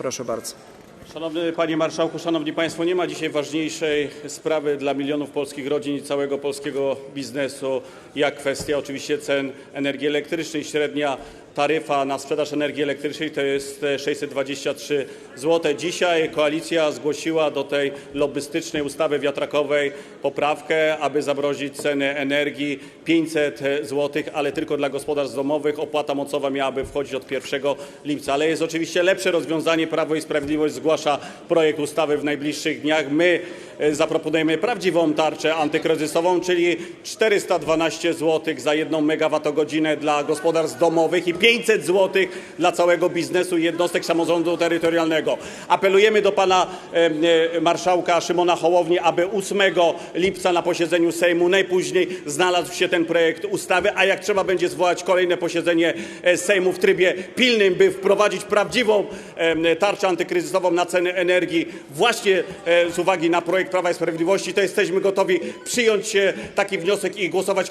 Proszę bardzo. Szanowny Panie Marszałku, Szanowni Państwo, nie ma dzisiaj ważniejszej sprawy dla milionów polskich rodzin i całego polskiego biznesu, jak kwestia oczywiście cen energii elektrycznej. Średnia taryfa na sprzedaż energii elektrycznej to jest e, 623 zł. Dzisiaj koalicja zgłosiła do tej lobbystycznej ustawy wiatrakowej poprawkę, aby zamrozić ceny energii 500 zł, ale tylko dla gospodarstw domowych. Opłata mocowa miałaby wchodzić od 1 lipca. Ale jest oczywiście lepsze rozwiązanie. Prawo i Sprawiedliwość zgłasza projekt ustawy w najbliższych dniach. My e, zaproponujemy prawdziwą tarczę antykryzysową, czyli 412 zł za jedną megawattogodzinę dla gospodarstw domowych i 500 zł dla całego biznesu i jednostek samorządu terytorialnego. Apelujemy do pana e, e, marszałka Szymona Hołowni, aby 8 lipca na posiedzeniu Sejmu najpóźniej znalazł się ten projekt ustawy, a jak trzeba będzie zwołać kolejne posiedzenie e, Sejmu w trybie pilnym, by wprowadzić prawdziwą e, tarczę antykryzysową na ceny energii właśnie e, z uwagi na projekt Prawa i Sprawiedliwości, to jesteśmy gotowi przyjąć taki wniosek i głosować choćby